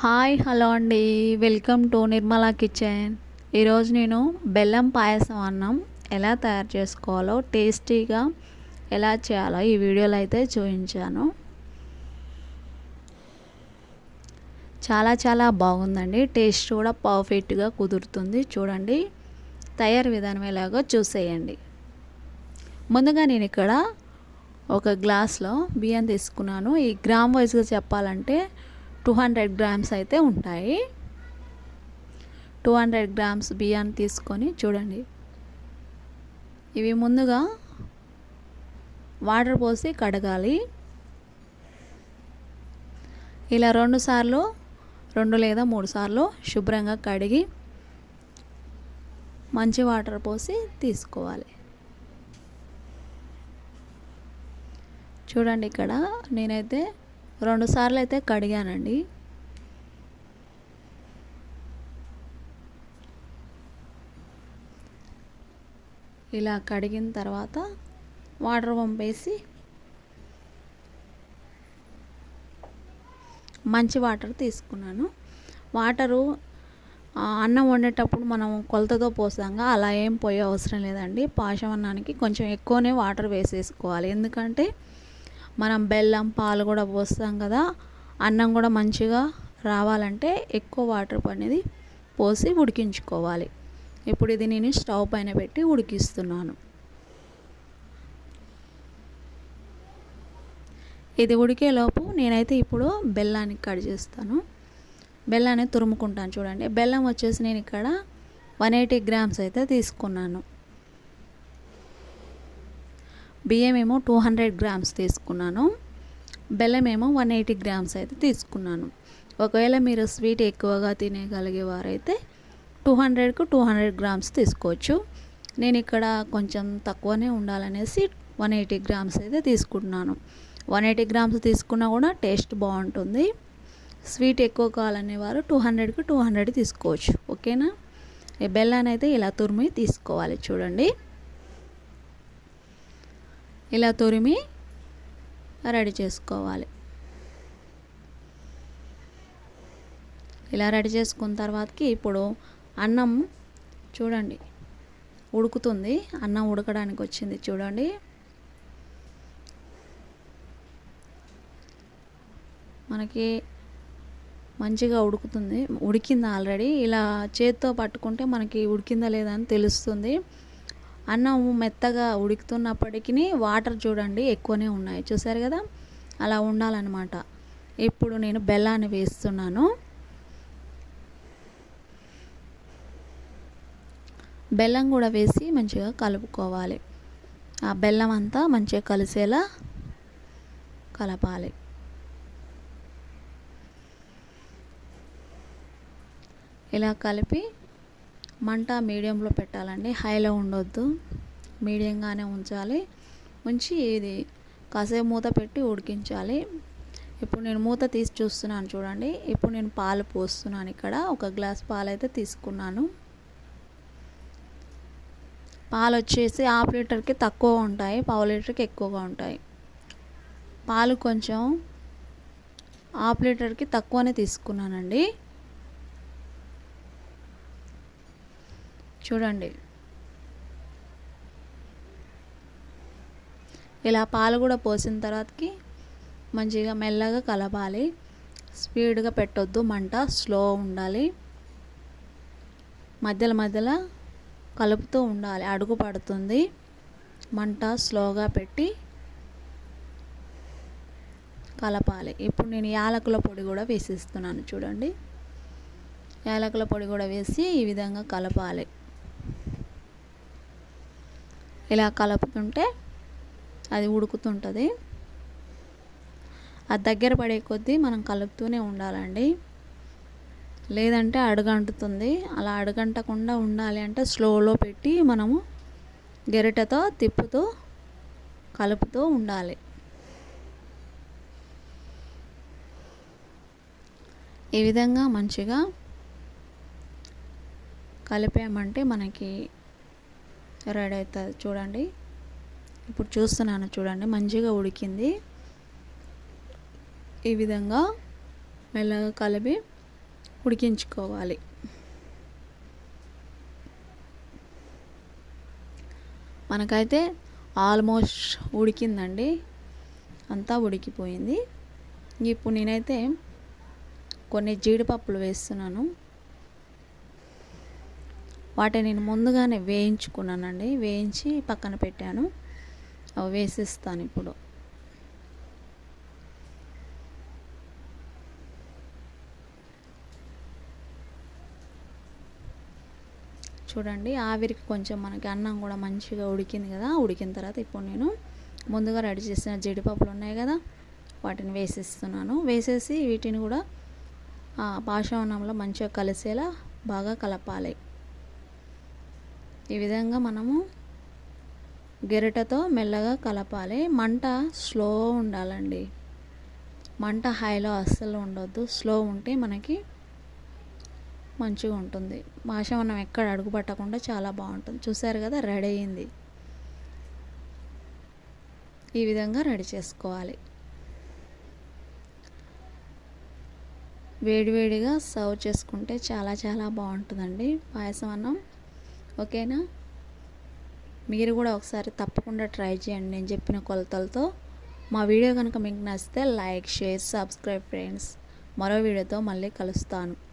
Hi hello అండి. Welcome to Nirmala kitchen. ఈరోజు నేను బెల్లం పాయసం అన్నం ఎలా తయారు చేసుకోవాలో టేస్టీగా ఎలా చేయాలో ఈ వీడియోలో అయితే చూపించాను. చాలా చాలా బాగుందండి. టేస్ట్ కూడా పర్ఫెక్ట్గా కుదురుతుంది. చూడండి తయారు విధానం ఎలాగో చూసేయండి. ముందుగా నేను ఇక్కడ ఒక గ్లాస్లో బియ్యం తీసుకున్నాను. ఈ గ్రామ్ వైజ్గా చెప్పాలంటే టూ హండ్రెడ్ గ్రామ్స్ అయితే ఉంటాయి. టూ హండ్రెడ్ గ్రామ్స్ బియ్యాన్ని తీసుకొని చూడండి. ఇవి ముందుగా వాటర్ పోసి కడగాలి. ఇలా రెండు సార్లు రెండు లేదా మూడు సార్లు శుభ్రంగా కడిగి మంచి వాటర్ పోసి తీసుకోవాలి. చూడండి ఇక్కడ నేనైతే రెండు సార్లు అయితే కడిగానండి. ఇలా కడిగిన తర్వాత వాటర్ పంపేసి మంచి వాటర్ తీసుకున్నాను. వాటరు అన్నం వండేటప్పుడు మనం కొలతతో పోసాంగా అలా ఏం పోయే అవసరం లేదండి. పాషం అన్నానికి కొంచెం ఎక్కువనే వాటర్ వేసేసుకోవాలి. ఎందుకంటే మనం బెల్లం పాలు కూడా పోస్తాం కదా. అన్నం కూడా మంచిగా రావాలంటే ఎక్కువ వాటర్ అనేది పోసి ఉడికించుకోవాలి. ఇప్పుడు ఇది నేను స్టవ్ పైన పెట్టి ఉడికిస్తున్నాను. ఇది ఉడికేలోపు నేనైతే ఇప్పుడు బెల్లాన్ని కట్ చేస్తాను. బెల్లాన్ని తురుముకుంటాను చూడండి. బెల్లం వచ్చేసి నేను ఇక్కడ వన్ ఎయిటీ గ్రామ్స్ అయితే తీసుకున్నాను. బియ్యం ఏమో టూ హండ్రెడ్ గ్రామ్స్ తీసుకున్నాను. బెల్లం ఏమో వన్ ఎయిటీ గ్రామ్స్ అయితే తీసుకున్నాను. ఒకవేళ మీరు స్వీట్ ఎక్కువగా తినేగలిగేవారైతే టూ హండ్రెడ్కు టూ హండ్రెడ్ గ్రామ్స్ తీసుకోవచ్చు. నేను ఇక్కడ కొంచెం తక్కువనే ఉండాలనేసి వన్ ఎయిటీ గ్రామ్స్ అయితే తీసుకుంటున్నాను. వన్ ఎయిటీ గ్రామ్స్ తీసుకున్నా కూడా టేస్ట్ బాగుంటుంది. స్వీట్ ఎక్కువ కావాలనే వారు టూ హండ్రెడ్కి టూ హండ్రెడ్ తీసుకోవచ్చు. ఓకేనా? ఈ బెల్లాన్ని అయితే ఇలా తురిమి తీసుకోవాలి చూడండి. ఇలా తురిమి రెడీ చేసుకోవాలి. ఇలా రెడీ చేసుకున్న తర్వాతకి ఇప్పుడు అన్నం చూడండి ఉడుకుతుంది. అన్నం ఉడకడానికి వచ్చింది చూడండి. మనకి మంచిగా ఉడుకుతుంది ఉడికింది ఆల్రెడీ. ఇలా చేత్తో పట్టుకుంటే మనకి ఉడికిందా లేదా అని తెలుస్తుంది. అన్నం మెత్తగా ఉడుకుతున్నప్పటికీ వాటర్ చూడండి ఎక్కువనే ఉన్నాయి. చూసారు కదా? అలా ఉండాలన్నమాట. ఇప్పుడు నేను బెల్లాన్ని వేస్తున్నాను. బెల్లం కూడా వేసి మంచిగా కలుపుకోవాలి. ఆ బెల్లం అంతా మంచిగా కలిసేలా కలపాలి. ఇలా కలిపి మంట మీడియంలో పెట్టాలండి. హైలో ఉండొద్దు. మీడియంగానే ఉంచాలి. ఉంచి ఇది కాసేపు మూత పెట్టి ఉడికించాలి. ఇప్పుడు నేను మూత తీసి చూస్తున్నాను చూడండి. ఇప్పుడు నేను పాలు పోస్తున్నాను ఇక్కడ. ఒక గ్లాస్ పాలు అయితే తీసుకున్నాను. పాలు వచ్చేసి హాఫ్ లీటర్కి తక్కువ ఉంటాయి. పావు లీటర్కి ఎక్కువగా ఉంటాయి. పాలు కొంచెం హాఫ్ లీటర్కి తక్కువనే తీసుకున్నానండి. చూడండి. ఇలా పాలు కూడా పోసిన తర్వాతకి మంచిగా మెల్లగా కలపాలి. స్పీడ్గా పెట్టొద్దు మంట స్లో ఉండాలి. మధ్యలో మధ్యలో కలుపుతూ ఉండాలి అడుగు పడుతుంది. మంట స్లోగా పెట్టి కలపాలి. ఇప్పుడు నేను యాలకుల పొడి కూడా వేసిస్తున్నాను చూడండి. యాలకుల పొడి కూడా వేసి ఈ విధంగా కలపాలి. ఇలా కలుపుతుంటే అది ఉడుకుతుంటుంది. అది దగ్గర పడే కొద్దీ మనం కలుపుతూనే ఉండాలండి. లేదంటే అడుగంటుతుంది. అలా అడుగంటకుండా ఉండాలి అంటే స్లోలో పెట్టి మనము గెరిటతో తిప్పుతూ కలుపుతూ ఉండాలి. ఈ విధంగా మంచిగా కలిపామంటే మనకి రెడీ అవుతుంది చూడండి. ఇప్పుడు చూస్తున్నాను చూడండి. మంచిగా ఉడికింది. ఈ విధంగా మెల్లగా కలిపి ఉడికించుకోవాలి. మనకైతే ఆల్మోస్ట్ ఉడికిందండి. అంతా ఉడికిపోయింది. ఇప్పుడు నేనైతే కొన్ని జీడిపప్పులు వేస్తున్నాను. వాటిని నేను ముందుగానే వేయించుకున్నానండి. వేయించి పక్కన పెట్టాను. అవి వేసిస్తాను ఇప్పుడు. చూడండి ఆవిరికి కొంచెం మనకి అన్నం కూడా మంచిగా ఉడికింది కదా. ఉడికిన తర్వాత ఇప్పుడు నేను ముందుగా రెడీ చేసిన జీడిపప్పులు ఉన్నాయి కదా వాటిని వేసేస్తున్నాను. వేసేసి వీటిని కూడా పాషావనంలో మంచిగా కలిసేలా బాగా కలపాలి. ఈ విధంగా మనము గెరిటతో మెల్లగా కలపాలి. మంట స్లో ఉండాలండి. మంట హైలో అస్సలు ఉండొద్దు. స్లో ఉంటే మనకి మంచిగా ఉంటుంది. మాష మనం ఎక్కడ అడుగు పట్టకుండా చాలా బాగుంటుంది. చూసారు కదా రెడీ అయింది. ఈ విధంగా రెడీ చేసుకోవాలి. వేడివేడిగా సర్వ్ చేసుకుంటే చాలా చాలా బాగుంటుందండి. పాయసం అన్నం ఓకేనా? మీరు కూడా ఒకసారి తప్పకుండా ట్రై చేయండి. నేను చెప్పిన కొలతలతో. మా వీడియో కనుక మీకు నచ్చితే లైక్ షేర్ సబ్స్క్రైబ్ ఫ్రెండ్స్. మరో వీడియోతో మళ్ళీ కలుస్తాను.